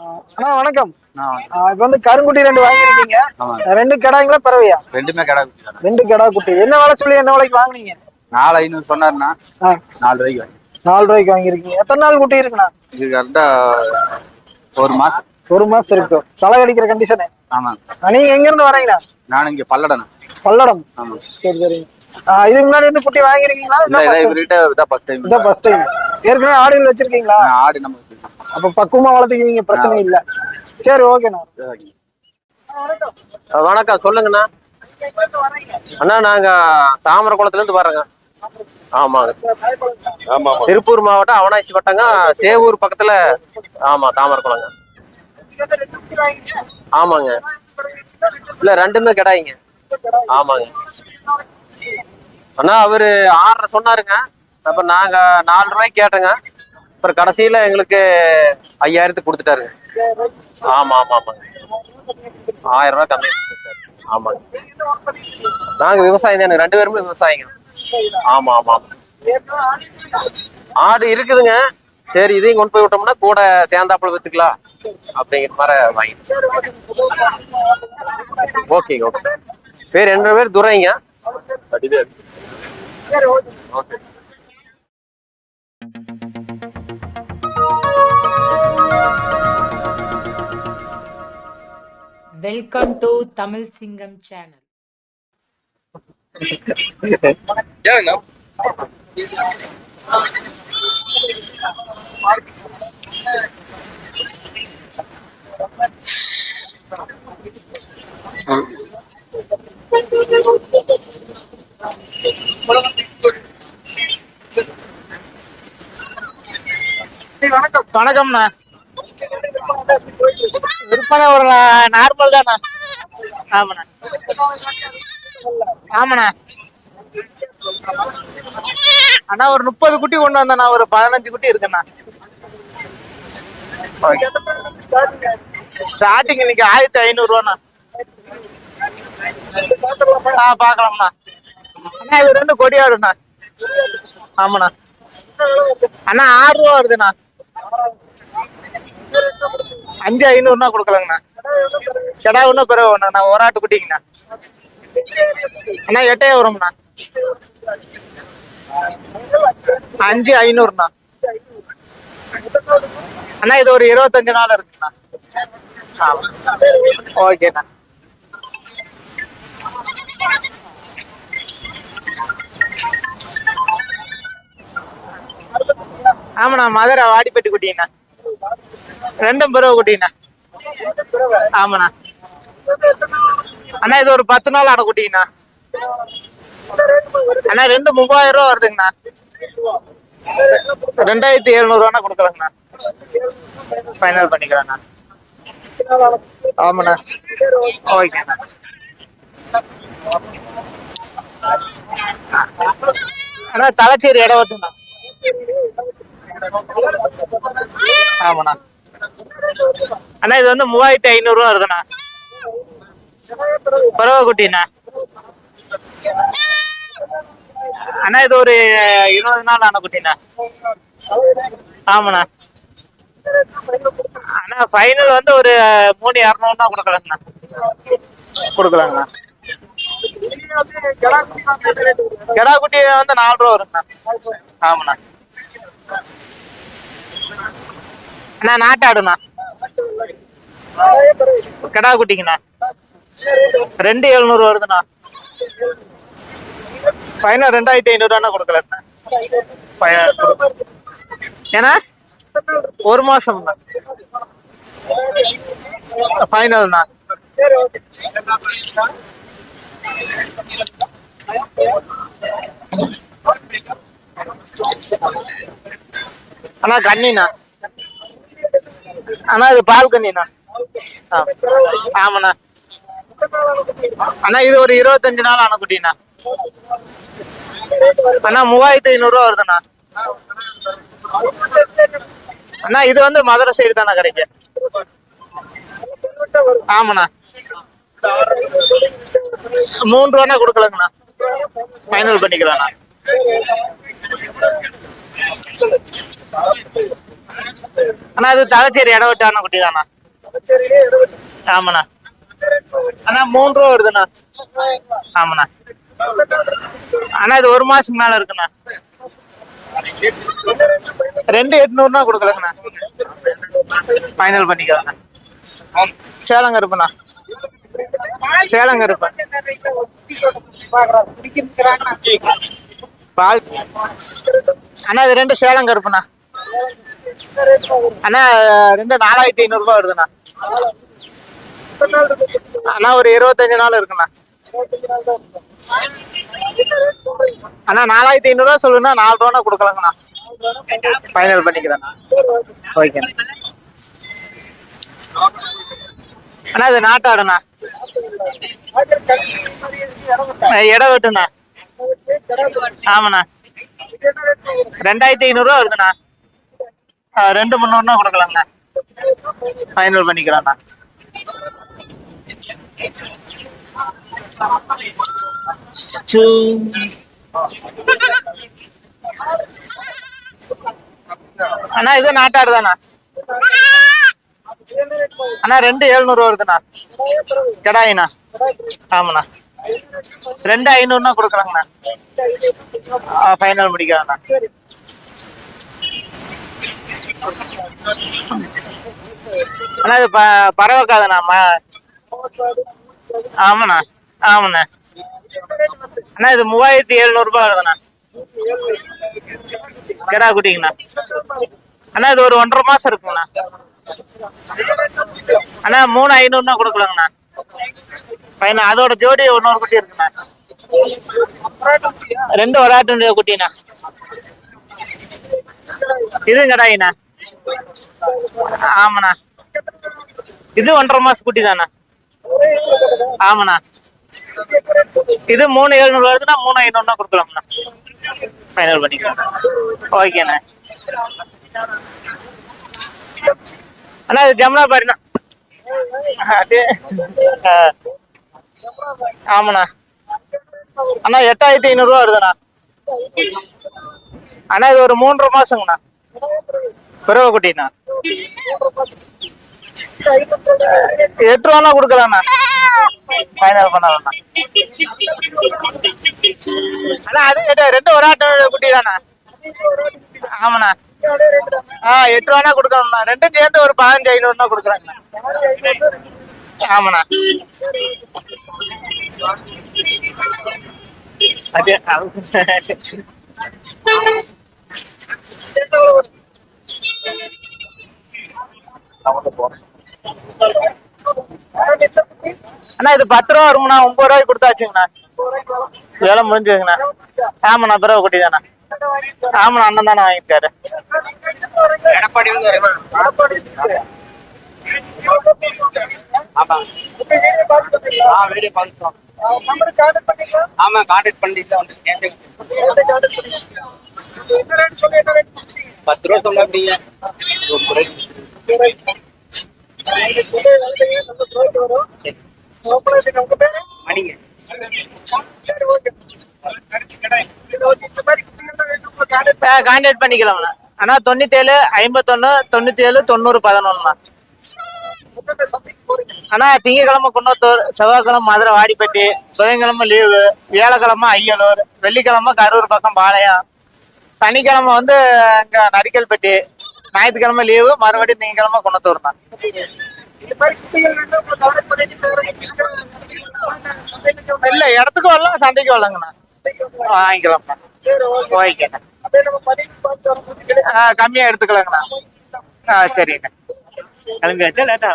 அண்ணா வணக்கம். இப்போ வந்து கருங்குட்டி ரெண்டு வாங்கியிருக்கீங்க. ஆமாங்க. ரெண்டு கிடாங்களா பறவையா? ரெண்டுமே கடை குட்டி ரெண்டு கிடா குட்டி என்ன வேலை சொல்லி என்ன விலைக்கு வாங்குனீங்க? நாலு ஐநூறு சொன்னாருண்ணா. நாலு ரூபாய்க்கு வாங்கி. நாலு ரூபாய்க்கு வாங்கியிருக்கீங்க. எத்தனை நாள் குட்டி இருக்குண்ணா? இது கரெக்டா ஒரு மாசம். ஒரு மாசம் இருக்கும் தலை கடிக்கிற கண்டிஷனு ஆமாங்க. நீங்க எங்க இருந்து வரீங்கண்ணா நானும் இங்க பல்லடண்ணா. பல்லடம். ஆமாம் சரி சரி. ஆ, இதுக்கு முன்னாடி வந்து குட்டி வாங்கியிருக்கீங்களா? இல்ல இதான் ஃபர்ஸ்ட் டைம் ஏற்கனவே ஆடுகள் வச்சிருக்கீங்களா? ஆடு நம்ம. அப்ப பக்குவமா வளர்த்துக்குவீங்க பிரச்சனை இல்ல. சரி ஓகேண்ணா வணக்கம். சொல்லுங்கண்ணா. அண்ணா நாங்க தாமரை குளத்துல இருந்து வர்றோங்க. ஆமாங்க. ஆமா திருப்பூர் மாவட்டம் அவனாசி வட்டங்க சேவூர் பக்கத்துல ஆமா தாமரை குளங்க ஆமாங்க. இல்ல ரெண்டுமே கிடாய்ங்க. ஆமாங்க. அண்ணா அவரு ஆறரை சொன்னாருங்க. அப்ப நாங்க நாலு ரூபாய்க்கு கேட்டோங்க. அப்புறம் கடைசியில எங்களுக்கு ஐயாயிரத்துக்கு கொடுத்துட்டாருங்க ஆமா ஆமா ஆமாங்க ஆயிரம் ரூபாய் கம்மி கொடுத்துட்டாரு. ஆமாங்க நாங்க விவசாயம் தான் ரெண்டு பேருமே விவசாயிங்க. ஆமா ஆமா ஆடு இருக்குதுங்க. சரி இதையும் கொண்டு போய் விட்டோம்னா கூட சேர்ந்தாப்புல வித்துக்கலாம். அப்படிங்கிற மாதிரி வாங்கி ஓகேங்க ஓகே. பேர் ரெண்டு பேர்? துரைங்க. சரி ஓகே. வெல்கம் டு தமிழ் சிங்கம் சேனல் வணக்கம். வணக்கம்ண்ணா. விற்பனை ஒரு நார்மல் தாண்ணா. ஆமாண்ணா. ஆமாண்ணா. அண்ணா ஒரு முப்பது குட்டி கொண்டு வந்தேண்ணா. ஒரு பதினஞ்சு குட்டி இருக்குண்ணா. ஸ்டார்டிங் இன்னைக்கு ஆயிரத்தி ஐநூறுவாண்ணா. ரூபாண்ணா ஆ பார்க்கலாம்ண்ணா அண்ணா இது ரெண்டு கொடியாடுண்ணா. ஆமாண்ணா. அண்ணா ஆறு ரூபா வருதுண்ணா. அஞ்சு ஐநூறுனா கொடுக்கலங்கண்ணா. செடா ஒன்றும் பிறகு நான் ஒரு ஆட்டு குட்டிங்கண்ணா. அண்ணா எட்டே வரும்ண்ணா. அஞ்சு ஐநூறுண்ணா. அண்ணா இது ஒரு இருபத்தஞ்சு நாள் இருக்குண்ணா. ஓகேண்ணா. ஆமாண்ணா மதுரை வாடிப்பட்டி குட்டிங்கண்ணா. ரெண்டும் பிறவை குட்டிங்கண்ணா. ஆமாண்ணா. அண்ணா இது ஒரு பத்து நாள் ஆன குட்டிங்கண்ணா. அண்ணா ரெண்டு மூவாயிரம் ரூபா வருதுங்கண்ணா. ரெண்டாயிரத்தி எழுநூறுவாண்ணா கொடுக்கலாங்கண்ணா. ஃபைனல் பண்ணிக்கிறேண்ணா ஆமாண்ணா. ஓகேண்ணா அண்ணா தலைச்சேரி இடம் வருதுண்ணா ஆமாண்ணா. அண்ணா இது வந்து மூவாயிரத்தி ஐநூறு ரூபா வருதுண்ணா. பரவ குட்டிண்ணா அண்ணா. இது ஒரு இருபது நாள் ஆன குட்டிண்ணா ஆமாண்ணா. அண்ணா ஃபைனல் வந்து ஒரு மூணு இரநூறுனா கொடுக்கலாங்கண்ணா. கொடுக்கலாங்கண்ணா. கெடா குட்டி வந்து நாலு ரூபா வருங்கண்ணா. ஆமாண்ணா. அண்ணா நாட்டாடுண்ணா கெடா குட்டிங்கண்ணா. ரெண்டு எழுநூறு வருதுண்ணா. ஃபைனல் ரெண்டாயிரத்தி ஐநூறுவாண்ணா கொடுக்கலண்ணா. ஃபைனல் ஏன்னா ஒரு மாசம்ண்ணா. ஃபைனல்ண்ணா. அண்ணா கண்ணிண்ணா. அண்ணா இது பால் ஆ. ஆமாண்ணா. அண்ணா இது ஒரு இருபத்தஞ்சு நாள் ஆன குட்டிண்ணா அண்ணா மூவாயிரத்தி ஐநூறுரூவா வருதுண்ணா. அண்ணா இது வந்து மதுரை சைடு தானே கிடைக்கும் ஆமாண்ணா. மூன்று ரூபாண்ணா கொடுக்கலங்கண்ணா. ஃபைனல் பண்ணிக்கலாம்ண்ணா அண்ணா இது தலைச்சேரி இடம் விட்டான குட்டி தானா ஆமாண்ணா. அண்ணா மூணு ரூபா வருதுண்ணா. ஆமாண்ணா. அண்ணா இது ஒரு மாசத்துக்கு மேல இருக்குண்ணா. ரெண்டு எட்நூறுனா கொடுக்கலங்கண்ணா. ஃபைனல் பண்ணிக்கலாம்ண்ணா. சேலம் கருப்புண்ணா. சேலம் கருப்பு. பால் அண்ணா இது ரெண்டு சேலம் கருப்புண்ணா. அண்ணா ரெண்டு நாலாயிரத்தி ஐநூறு ரூபாய் வருதுண்ணா. அண்ணா ஒரு இருபத்தஞ்சு நாள் இருக்குண்ணா. அண்ணா நாலாயிரத்தி ஐநூறு ரூபா நாலு ரூபா கொடுக்கலாங்கண்ணா. ஃபைனல் பண்ணிக்கிறேன். ஓகேண்ணா அண்ணா இது நாட்டாடுண்ணா. அஹ் இடம் வெட்டுண்ணா. ஆமாண்ணா. ரெண்டாயிரத்தி ஐநூறுரூவா வருதுண்ணா. ரெண்டு முந்நூறுனா கொடுக்கலாங்கண்ணா ஃபைனல் பண்ணிக்கலாம்ண்ணா. அண்ணா இது நாட்டாடு தானா அண்ணா ரெண்டு எழுநூறு வருதுண்ணா. கடாயிண்ணா. ஆமாண்ணா. ரெண்டு ஐநூறுனா கொடுக்குறாங்கண்ணா ஃபைனல் முடிக்கலாம்ண்ணா. அண்ணா இது ப பரவக்காதண்ணா ஆமாண்ணா ஆமாண்ணா. அண்ணா இது மூவாயிரத்தி எழுநூறுபா வருதுண்ணா. கிடா குட்டிங்கண்ணா. அண்ணா இது ஒரு ஒன்றரை மாசம் இருக்குங்கண்ணா. அண்ணா மூணு ஐநூறுனா கொடுக்கலாங்கண்ணா. பையனா அதோட ஜோடி இன்னொரு குட்டி இருக்குண்ணா. ரெண்டு ஒரு ஆட்டு குட்டிண்ணா. இதுவும் கடாயிண்ணா ஆமாண்ணா. இது ஒன்றரை மாசம் குட்டி தானா ஆமாண்ணா. இது மூணு எழுநூறு வருதுன்னா மூணு ஐநூறுனா கொடுக்கலாம்ண்ணா. ஃபைனல் பண்ணிக்கலாம். ஓகேண்ணா. அண்ணா இது ஜமுனா பாருண்ணா. ஆமாண்ணா. அண்ணா எட்டாயிரத்தி ஐநூறுரூவா வருதுண்ணா. அண்ணா இது ஒரு மூன்றரை மாசங்கண்ணா. பிறவை குட்டிண்ணா எட்டு ரூபானா கொடுக்கலாம்ண்ணா ஃபைனல் பண்ணலாம் அண்ணா அது ரெண்டு ஒரு ஆட்டு குட்டி தானே ஆமாண்ணா. ஆ எட்டு ரூபா கொடுக்கணும்ண்ணா. ரெண்டும் சேர்ந்து ஒரு பதினஞ்சு ஐநூறுனா கொடுக்குறாங்கண்ணா ஆமாண்ணா. அப்படியே அண்ணா இது பத்து ரூபா வருங்கண்ணா. ஒன்பது ரூபாய்க்கு கொடுத்தாச்சுங்கண்ணா. வேலை முடிஞ்சுதுங்கண்ணா. ஆமாண்ணா பிறகு குட்டி தானே ஆமாண்ணா அண்ணன் தானே வாங்கிட்டாரு எடப்பாடி வந்து ஆமா ஆ வீடியோ பார்த்துட்டோம் ஆமா கான்டாக்ட் பண்ணிட்டு தான் வந்திருக்கேன். பத்து ரூபா சொல்ல அப்படிங்க மணிங்க கான்டாக்ட் பண்ணிக்கலாம்ண்ணா அண்ணா. தொண்ணூத்தேழு ஐம்பத்தொன்னு தொண்ணூத்தி ஏழு தொண்ணூறு பதினொன்னுண்ணா அண்ணா திங்கக்கிழமை குன்னத்தூர் செவ்வாய்க்கிழமை மதுரை வாடிப்பட்டி புதன்கிழமை லீவு வியாழக்கிழமை ஐயலூர் வெள்ளிக்கிழமை கரூர் பக்கம் பாளையம் சனிக்கிழமை வந்து இங்க நரிக்கல்பட்டி ஞாயிற்றுக்கிழமை லீவு மறுபடியும் திங்கக்கிழமை குன்னத்தூர்ண்ணா. இல்ல இடத்துக்கு வரலாம் சந்தைக்கு வரலாங்கண்ணா. வாங்கிக்கலாம் ஓகேண்ணா ஆ, கம்மியா எடுத்துக்கலாங்கண்ணா. ஆ சரிங்கண்ணா கிளம்பியாச்சா லேட்டா